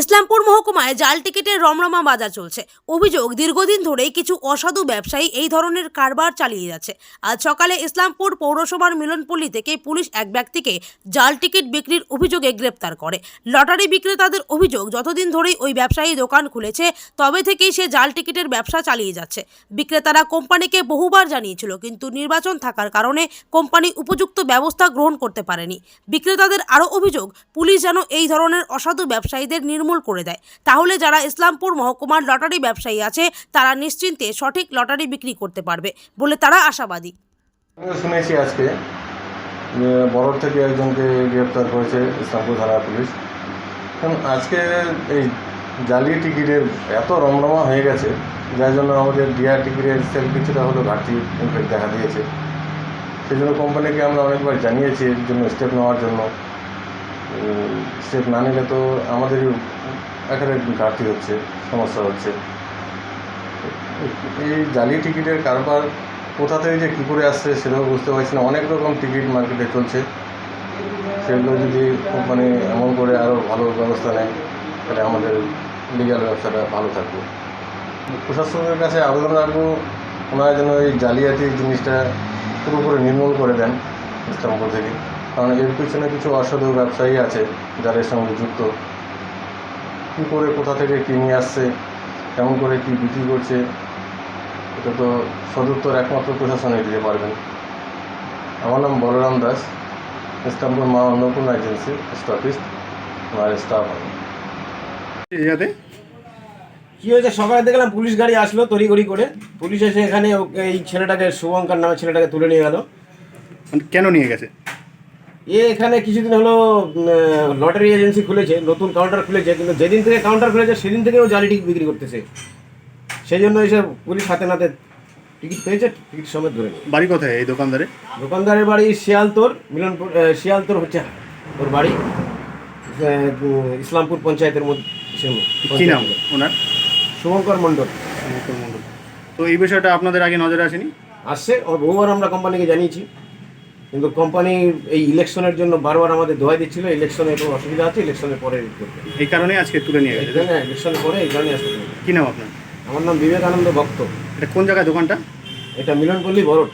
ইসলামপুর মহকুমায় জাল টিকিটের রমরমা বাজার চলছে। অভিযোগ, দীর্ঘদিন ধরেই কিছু অসাধু ব্যবসায়ী এই ধরনের কারবার চালিয়ে যাচ্ছে। আজ সকালে ইসলামপুর পৌরসভার মিলনপল্লী থেকে পুলিশ এক ব্যক্তিকে জাল টিকিট বিক্রির অভিযোগে গ্রেপ্তার করে। লটারি বিক্রেতাদের অভিযোগ, যতদিন ধরেই ওই ব্যবসায়ী দোকান খুলেছে, তবে থেকেই সে জাল টিকিটের ব্যবসা চালিয়ে যাচ্ছে। বিক্রেতারা কোম্পানিকে বহুবার জানিয়েছিল, কিন্তু নির্বাচন থাকার কারণে কোম্পানি উপযুক্ত ব্যবস্থা গ্রহণ করতে পারেনি। বিক্রেতাদের আরও অভিযোগ, পুলিশ যেন এই ধরনের অসাধু ব্যবসায়ীদের নির্মূল করে দেয়। তাহলে যারা ইসলামপুর মহকুমার লটারি ব্যবসায়ী আছে, তারা নিশ্চিন্তে সঠিক লটারি বিক্রি করতে পারবে বলে তারা আশাবাদী। শুনেছি আজকে বড়র থেকে একজনকে গ্রেপ্তার করেছে ইসলামপুর থানার পুলিশ। কারণ আজকে এই জালি টিকিটের এত রমরমা হয়ে গেছে, যার জন্য আমাদের ডিআর টিকিটের সেল কিছুটা হলো ঘাটতি দেখা দিয়েছে। সেই জন্য কোম্পানিকে আমরা অনেকবার জানিয়েছি, এর জন্য স্টেপ নেওয়ার জন্য। স্টেপ না নিলে তো আমাদেরই একেবারে ঘাটতি হচ্ছে, সমস্যা হচ্ছে। এই জালি টিকিটের কারবার কোথা থেকে যে কী করে আসছে সেটাও বুঝতে পারছি না। অনেক রকম টিকিট মার্কেটে চলছে। সেগুলো যদি কোম্পানি এমন করে আরও ভালো ব্যবস্থা নেয়, তাহলে আমাদের লিগাল ব্যবসাটা ভালো থাকবে। প্রশাসনের কাছে আবেদন রাখব, ওনারা যেন এই জালিয়াতি জিনিসটা পুরোপুরি নির্মূল করে দেন। ইসলামপুর থেকে কারণ এর পিছনে কিছু অসাধু ব্যবসায়ী আছে যারা এর সঙ্গে যুক্ত। কী করে কোথা থেকে কী নিয়ে আসছে কেমন করে কী বিক্রি করছে এটা তো সদুত্তর একমাত্র প্রশাসনে দিতে পারবেন। আমার নাম বলরাম দাস ইসলামপুর মা অন্নপূর্ণা এজেন্সি স্টকিস্ট আমার স্টাফ। আমি এরিয়াতে কি হয়েছে? সকালে দেখলাম পুলিশ গাড়ি আসলো তড়িঘড়ি করে। পুলিশ এসে এখানে এই ছেলেটাকে শুভঙ্কর নামে ছেলেটাকে তুলে নিয়ে গেল। মানে কেন নিয়ে গেছে? এ এখানে কিছুদিন হলো লটারি এজেন্সি খুলেছে নতুন কাউন্টার খুলেছে কিন্তু যেদিন থেকে কাউন্টার খুলেছে সেদিন থেকে ও জালি টিকিট বিক্রি করতেছে। সেই জন্য এসে পুলিশ হাতে নাতে টিকিট পেয়েছে টিকিট সমেত ধরে বাড়ি কোথায় এই দোকানদারে দোকানদারের বাড়ি শিয়ালতোর মিলনপুর শিয়ালতোর হচ্ছে ওর বাড়ি ইসলামপুর পঞ্চায়েতের মধ্যে কি নাম ওনার? শুভঙ্কর মণ্ডল। শঙ্কর মণ্ডল। তো এই বিষয়টা আপনাদের আগে নজরে আসেনি? আসছে ও বহুবার আমরা কোম্পানিকে জানিয়েছি। কিন্তু কোম্পানি এই ইলেকশনের জন্য বারবার আমাদের দোয়াই দিচ্ছিল ইলেকশনে একটু অসুবিধা আছে ইলেকশনের পরে এই কারণে আজকে তুলে নিয়ে গেছে হ্যাঁ ইলেকশনের পরে এই কারণে আসতে। কি নাম আপনার? আমার নাম বিবেকানন্দ ভক্ত। এটা কোন জায়গায় দোকানটা? এটা মিলনপল্লী বরট।